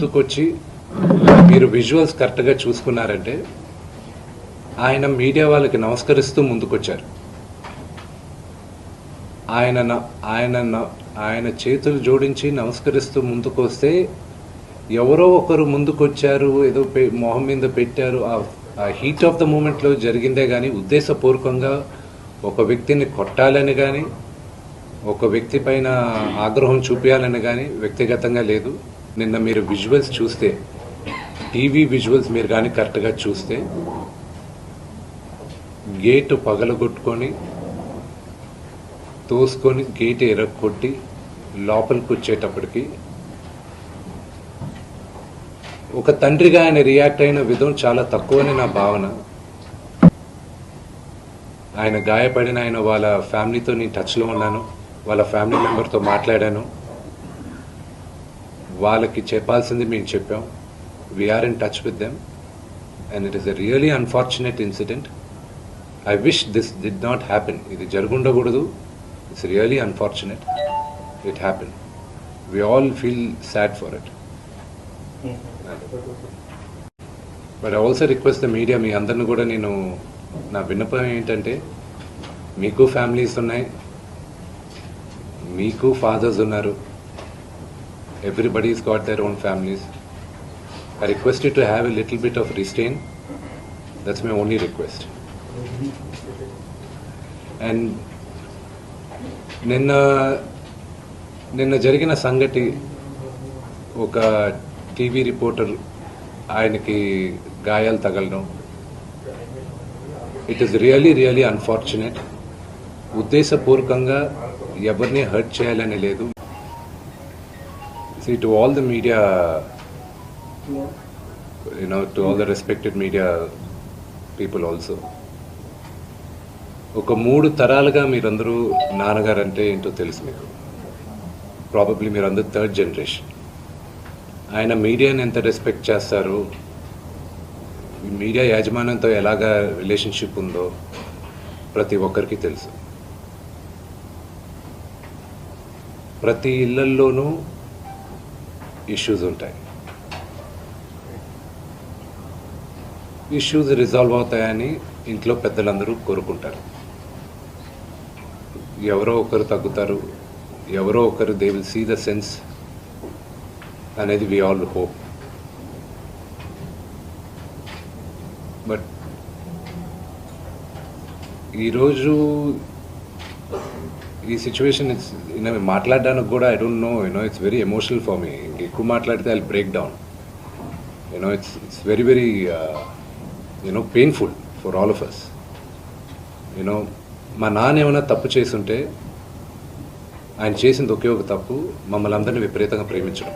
ముందుకొచ్చి మీరు విజువల్స్ కరెక్ట్గా చూసుకున్నారంటే ఆయన మీడియా వాళ్ళకి నమస్కరిస్తూ ముందుకొచ్చారు. ఆయన ఆయన ఆయన చేతులు జోడించి నమస్కరిస్తూ ముందుకు వస్తే ఎవరో ఒకరు ముందుకొచ్చారు ఏదో మొహం మీద పెట్టారు. ఆ హీట్ ఆఫ్ ద మూమెంట్లో జరిగిందే కానీ ఉద్దేశపూర్వకంగా ఒక వ్యక్తిని కొట్టాలని కానీ ఒక వ్యక్తి పైన ఆగ్రహం చూపించాలని కానీ వ్యక్తిగతంగా లేదు. నిన్న మీరు విజువల్స్ చూస్తే టీవీ విజువల్స్ మీరు కానీ కరెక్ట్గా చూస్తే గేటు పగలగొట్టుకొని తోసుకొని గేట్ ఎరగొట్టి లోపలికి వచ్చేటప్పటికి ఒక తండ్రిగా ఆయన రియాక్ట్ అయిన విధం చాలా తక్కువని నా భావన. ఆయన గాయపడిన ఆయన వాళ్ళ ఫ్యామిలీతో నేను టచ్లో ఉన్నాను వాళ్ళ ఫ్యామిలీ మెంబర్తో మాట్లాడాను. వాళ్ళకి చెప్పాల్సింది మేము చెప్పాం. We're in touch with them and it is a really unfortunate incident I wish this did not happen ఇది జరుగుండకూడదు. It's really unfortunate it happen we all feel sad for it but I also request the media మీ అందరిని కూడా నేను నా విన్నపం ఏంటంటే మీకు families ఉన్నాయి. మీకు ఫాదర్స్ ఉన్నారు. Everybody's got their own families I request you to have a little bit of restraint that's my only request. And నిన్న నిన్న జరిగిన సంగతి ఒక టీవీ రిపోర్టర్ ఆయనకి గాయాలు తగలడం. It is really really unfortunate ఉద్దేశపూర్వకంగా ఎవరిని హర్ట్ చేయాలని లేదు. See, to all the media, you know, to all the respected media people also. ఒక మూడు తరాలుగా మీరందరూ నాన్నగారు అంటే ఏంటో తెలుసు మీకు. ప్రాబబ్లీ మీరందరూ థర్డ్ జనరేషన్ ఆయన మీడియాని ఎంత రెస్పెక్ట్ చేస్తారు మీడియా యాజమాన్యంతో ఎలాగా రిలేషన్షిప్ ఉందో ప్రతి ఒక్కరికి తెలుసు. ప్రతి ఇళ్ళల్లోనూ ఇష్యూస్ ఉంటాయి. ఇష్యూస్ రిజాల్వ్ అవుతాయని ఇంట్లో పెద్దలందరూ కోరుకుంటారు. ఎవరో ఒకరు తగ్గుతారు ఎవరో ఒకరు they will see the sense అనేది వి ఆల్ హోప్ బట్ ఈరోజు ఈ సిచ్యువేషన్ ఇట్స్ మాట్లాడడానికి కూడా I don't know you know it's very emotional for me ఎక్కువ మాట్లాడితే I break down you know it's it's very very you know painful for all of us you know మా నాన్న ఏమైనా తప్పు చేస్తుంటే ఆయన చేసింది ఒకే ఒక తప్పు మమ్మల్ని అందరినీ విపరీతంగా ప్రేమించడం.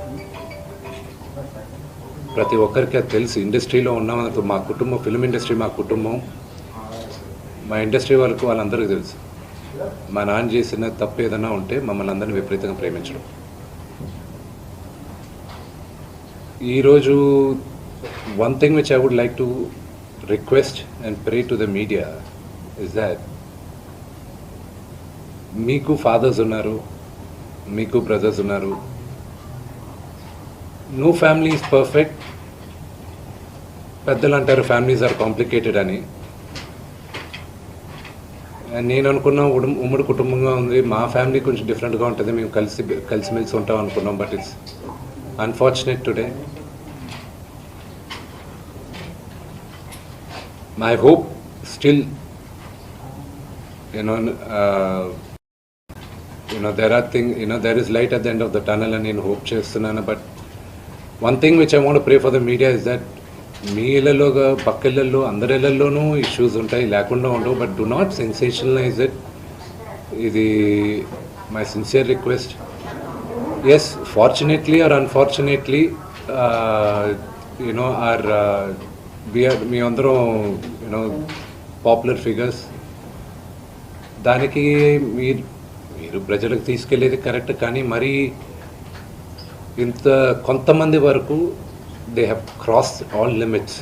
ప్రతి ఒక్కరికి అది తెలుసు. ఇండస్ట్రీలో ఉన్నామని మా కుటుంబం ఫిల్మ్ ఇండస్ట్రీ మా కుటుంబం మా ఇండస్ట్రీ వాళ్ళకు వాళ్ళందరికీ తెలుసు. మా నాన్న చేసిన తప్పు ఏదైనా ఉంటే మమ్మల్ని అందరినీ విపరీతంగా ప్రేమించడం. ఈరోజు one thing which I would like to request and pray to the media is that మీకు ఫాదర్స్ ఉన్నారు మీకు బ్రదర్స్ ఉన్నారు. నో ఫ్యామిలీ ఈజ్ పర్ఫెక్ట్ పెద్దలు అంటారు ఫ్యామిలీస్ ఆర్ కాంప్లికేటెడ్ అని. నేను అనుకున్న ఉమ్మడి కుటుంబంగా ఉంది. మా ఫ్యామిలీ కొంచెం డిఫరెంట్గా ఉంటుంది. మేము కలిసి కలిసిమెలిసి ఉంటాం అనుకున్నాం but it's unfortunate today my hope still you know you know there are thing you know there is light at the end of the tunnel అని నేను హోప్ చేస్తున్నాను. But one thing which I want pray for the media is that మీ ఇళ్ళలో పక్క ఇళ్ళల్లో అందరి ఇళ్ళల్లోనూ issues ఉంటాయి లేకుండా ఉండవు but do not sensationalize it ఇది my sincere request yes fortunately or unfortunately you know or BR మీ అందరం యూనో పాపులర్ ఫిగర్స్ దానికి మీరు మీరు ప్రజలకు తీసుకెళ్ళేది కరెక్ట్ కానీ మరీ ఇంత కొంతమంది వరకు they have cross all limits